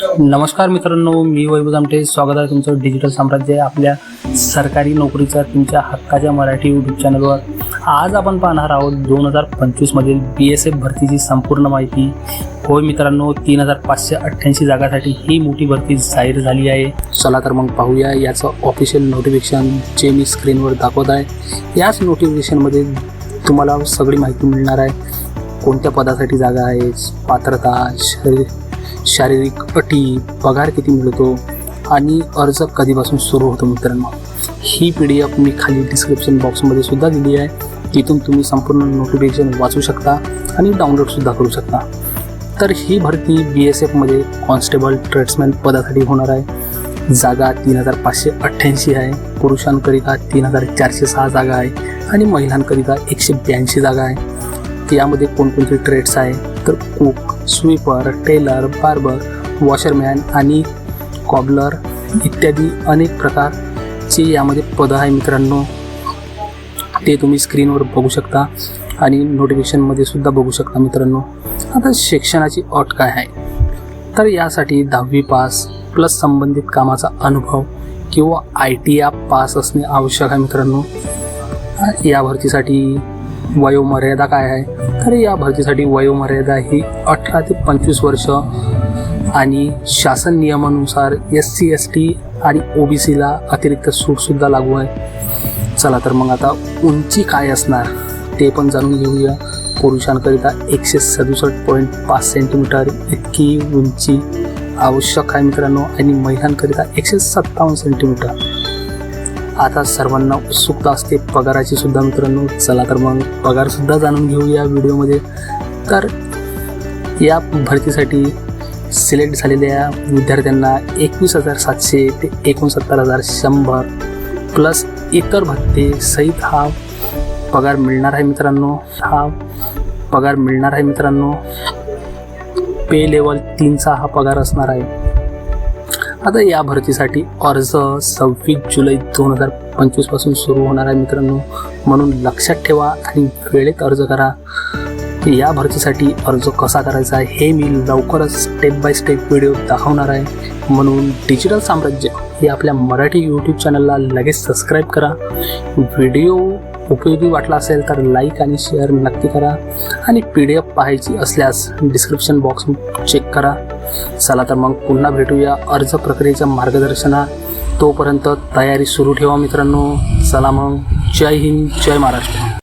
नमस्कार मित्रांनो मी वैभव आमटे स्वागत आहे तुमचं डिजिटल साम्राज्य आपल्या सरकारी नोकरीचा तुमच्या हक्काच्या मराठी यूट्यूब चॅनलवर आज आपण पाहणार आहोत दोन हजार पंचवीसमधील बी एस एफ भरतीची संपूर्ण माहिती. होय मित्रांनो तीन हजार पाचशे अठ्ठ्याऐंशी जागासाठी ही मोठी भरती जाहीर झाली आहे. चला तर मग पाहूया याचं ऑफिशियल नोटिफिकेशन जे मी स्क्रीनवर दाखवत आहे. याच नोटिफिकेशनमध्ये तुम्हाला सगळी माहिती मिळणार आहे. कोणत्या पदासाठी जागा आहे? पात्रता शरीर शारीरिक अटी पगार किती मिळतो आणि अर्ज कधीपासून सुरू होतो मित्रांनो? ही पी डी एफ मी खाली डिस्क्रिप्शन बॉक्समध्ये सुद्धा दिली आहे. तिथून तुम्ही संपूर्ण नोटिफिकेशन वाचू शकता आणि डाउनलोडसुद्धा करू शकता. तर ही भरती बी एस एफमध्ये कॉन्स्टेबल ट्रेड्समॅन पदासाठी होणार आहे. जागा तीन हजार पाचशे अठ्ठ्याऐंशी आहे. पुरुषांकरिता तीन हजार चारशे सहा जागा आहे आणि महिलांकरिता एकशे ब्याऐंशी जागा आहे. यामध्ये कोणकोणते ट्रेड्स आहे? तर cook sweeper tailor barber washerman आणि कॉबलर इत्यादी अनेक प्रकारचे यामध्ये पदं आहे मित्रांनो. ते तुम्ही स्क्रीनवर बघू शकता आणि नोटिफिकेशनमध्ये सुद्धा बघू शकता मित्रांनो. आता शिक्षणाची अट काय आहे? तर यासाठी दहावी पास प्लस संबंधित कामाचा अनुभव किंवा आय टी या पास असणे आवश्यक आहे मित्रांनो. या भरतीसाठी वयोमर्यादा काय आहे? तर या भरतीसाठी वयोमर्यादा ही अठरा ते पंचवीस वर्ष आणि शासन नियमानुसार एस सी एस टी आणि ओ बी सीला अतिरिक्त सूटसुद्धा लागू आहे. चला तर मग आता उंची काय असणार ते पण जाणून घेऊया. पुरुषांकरिता एकशे सदुसष्ट पॉईंट पाच सेंटीमीटर इतकी उंची आवश्यक आहे मित्रांनो. आणि महिलांकरिता एकशे सत्तावन्न सेंटीमीटर आता सर्वांना उत्सुकता असते पगाराची सुद्धा मित्रांनो. चला तर मग पगारसुद्धा जाणून घेऊ या व्हिडिओमध्ये. तर या भरतीसाठी सिलेक्ट झालेल्या विद्यार्थ्यांना एकवीस हजार सातशे ते एकोणसत्तर हजार शंभर प्लस इतर भत्ते सहित हा पगार मिळणार आहे मित्रांनो. हा पगार मिळणार आहे मित्रांनो. पे लेवल तीनचा हा पगार असणार आहे. आता या भरतीसाठी अर्ज सव्वीस जुलै दोन हजार पंचवीसपासून सुरू होणार आहे मित्रांनो. म्हणून लक्षात ठेवा आणि वेळेत अर्ज करा. या भरतीसाठी अर्ज कसा करायचा आहे हे मी लवकरच स्टेप बाय स्टेप व्हिडिओ दाखवणार आहे. म्हणून डिजिटल साम्राज्य हे आपल्या मराठी यूट्यूब चॅनलला लगेच सबस्क्राईब करा. व्हिडिओ उपयोगी वाटला असेल तर लाईक आणि शेअर नक्की करा. आणि पी डी एफ पाहायची असल्यास डिस्क्रिप्शन बॉक्स चेक करा. चला तर मग पुन्हा भेटूया अर्ज प्रक्रियेच्या मार्गदर्शनात तोपर्यंत तयारी सुरू ठेवा मित्रांनो. चला मग. जय हिंद जय महाराष्ट्र.